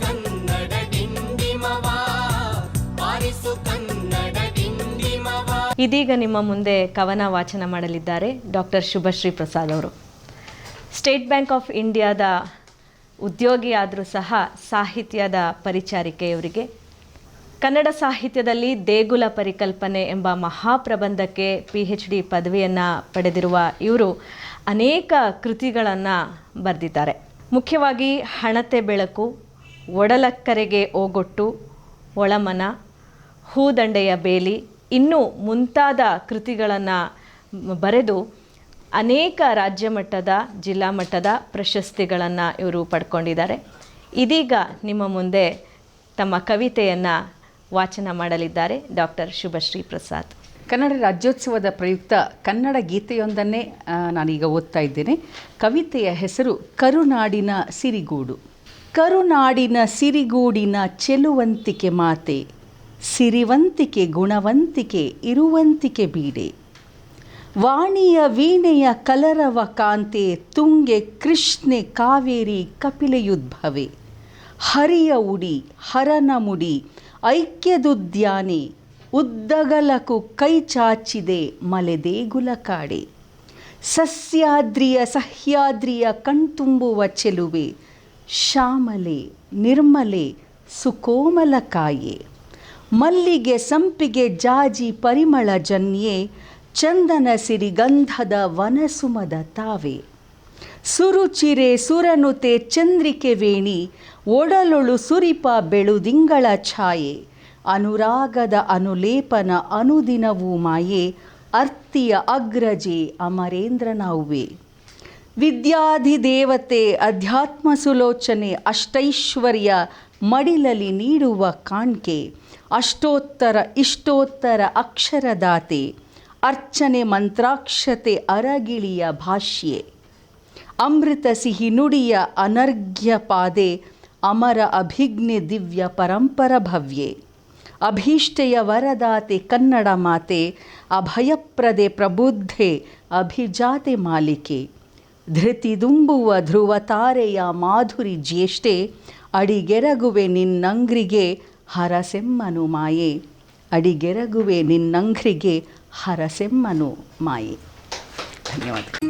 ಕನ್ನಡ ಡಿಂಡಿಮವ ಕನ್ನಡ ಡಿಂಡಿಮವ. ಇದೀಗ ನಿಮ್ಮ ಮುಂದೆ ಕವನ ವಾಚನ ಮಾಡಲಿದ್ದಾರೆ ಡಾಕ್ಟರ್ ಶುಭಶ್ರೀ ಪ್ರಸಾದ್ ಅವರು. ಸ್ಟೇಟ್ ಬ್ಯಾಂಕ್ ಆಫ್ ಇಂಡಿಯಾದ ಉದ್ಯೋಗಿಯಾದರೂ ಸಹ ಸಾಹಿತ್ಯದ ಪರಿಚಾರಿಕೆಯವರಿಗೆ, ಕನ್ನಡ ಸಾಹಿತ್ಯದಲ್ಲಿ ದೇಗುಲ ಪರಿಕಲ್ಪನೆ ಎಂಬ ಮಹಾಪ್ರಬಂಧಕ್ಕೆ ಪಿ ಹೆಚ್ ಡಿ ಪದವಿಯನ್ನು ಪಡೆದಿರುವ ಇವರು ಅನೇಕ ಕೃತಿಗಳನ್ನು ಬರೆದಿದ್ದಾರೆ. ಮುಖ್ಯವಾಗಿ ಹಣತೆ ಬೆಳಕು, ಒಡಲಕ್ಕರೆಗೆ ಓಗೊಟ್ಟು, ಒಳಮನ, ಹೂದಂಡೆಯ ಬೇಲಿ ಇನ್ನೂ ಮುಂತಾದ ಕೃತಿಗಳನ್ನು ಬರೆದು ಅನೇಕ ರಾಜ್ಯ ಮಟ್ಟದ, ಜಿಲ್ಲಾ ಮಟ್ಟದ ಪ್ರಶಸ್ತಿಗಳನ್ನು ಇವರು ಪಡ್ಕೊಂಡಿದ್ದಾರೆ. ಇದೀಗ ನಿಮ್ಮ ಮುಂದೆ ತಮ್ಮ ಕವಿತೆಯನ್ನು ವಾಚನ ಮಾಡಲಿದ್ದಾರೆ ಡಾಕ್ಟರ್ ಶುಭಶ್ರೀ ಪ್ರಸಾದ್. ಕನ್ನಡ ರಾಜ್ಯೋತ್ಸವದ ಪ್ರಯುಕ್ತ ಕನ್ನಡ ಗೀತೆಯೊಂದನ್ನೇ ನಾನೀಗ ಓದ್ತಾ ಇದ್ದೇನೆ. ಕವಿತೆಯ ಹೆಸರು ಕರುನಾಡಿನ ಸಿರಿಗೂಡು. ಕರುನಾಡಿನ ಸಿರಿಗೂಡಿನ ಚೆಲುವಂತಿಕೆ ಮಾತೆ, ಸಿರಿವಂತಿಕೆ ಗುಣವಂತಿಕೆ ಇರುವಂತಿಕೆ ಬೀಡೆ. ವಾಣಿಯ ವೀಣೆಯ ಕಲರವ ಕಾಂತೆ, ತುಂಗೆ ಕೃಷ್ಣೆ ಕಾವೇರಿ ಕಪಿಲೆಯುದ್ಭವೆ. ಹರಿಯ ಉಡಿ, ಹರನ ಮುಡಿ, ಐಕ್ಯದುದ್ಯಾನೆ ಉದ್ದಗಲಕು ಕೈ ಚಾಚಿದೆ ಮಲೆದೇಗುಲ ಕಾಡೆ ಸಸ್ಯಾದ್ರಿಯ ಸಹ್ಯಾದ್ರಿಯ ಕಣ್ತುಂಬುವ ಚೆಲುವೆ, ಶ್ಯಾಮಲೆ, ನಿರ್ಮಲೆ, ಸುಕೋಮಲ ಕಾಯೆ. ಮಲ್ಲಿಗೆ ಸಂಪಿಗೆ ಜಾಜಿ ಪರಿಮಳ ಜನ್ಯೆ, ಚಂದನ ಸಿರಿಗಂಧದ ವನಸುಮದ ತಾವೆ. ಸುರುಚಿರೆ ಸುರನುತೆ ಚಂದ್ರಿಕೆ ವೇಣಿ, ಒಡಲೊಳು ಸುರಿಪ ಬೆಳುದಿಂಗಳ ಛಾಯೆ. ಅನುರಾಗದ ಅನುಲೇಪನ ಅನುದಿನವೂ ಮಾಯೆ, ಅರ್ತಿಯ ಅಗ್ರಜೆ ಅಮರೇಂದ್ರನಾವುವೆ ವಿದ್ಯಾಧಿದೇವತೆ ಅಧ್ಯಾತ್ಮ ಸುಲೋಚನೆ ಅಷ್ಟೈಶ್ವರ್ಯ ಮಡಿಲಲಿ ನೀಡುವ ಕಾಣ್ಕೆ, ಅಷ್ಟೋತ್ತರ ಇಷ್ಟೋತ್ತರ ಅಕ್ಷರದಾತೆ, ಅರ್ಚನೆ ಮಂತ್ರಾಕ್ಷತೆ ಅರಗಿಳಿಯ ಭಾಷ್ಯೆ. ಅಮೃತ ಸಿಹಿ ನುಡಿಯ ಅನರ್ಘ್ಯ ಪಾದೆ, ಅಮರ ಅಭಿಜ್ಞೆ ದಿವ್ಯ ಪರಂಪರ ಭವ್ಯೆ. ಅಭೀಷ್ಟೆಯ ವರದಾತೆ ಕನ್ನಡ ಮಾತೆ, ಅಭಯಪ್ರದೆ ಪ್ರಬುದ್ಧೆ, ಅಭಿಜಾತೆ ಮಾಲಿಕೆ. ಧೃತಿದುಂಬುವ ಧ್ರುವ ತಾರೆಯ ಮಾಧುರಿ ಜ್ಯೇಷ್ಠೆ, ಅಡಿಗೆರಗುವೆ ನಿನ್ನಂಗ್ರಿಗೆ ಹರಸೆಮ್ಮನು ಮಾಯೆ. ಅಡಿಗೆರಗುವೆ ನಿನ್ನಂಗ್ರಿಗೆ ಹರಸೆಮ್ಮನು ಮಾಯೆ. ಧನ್ಯವಾದ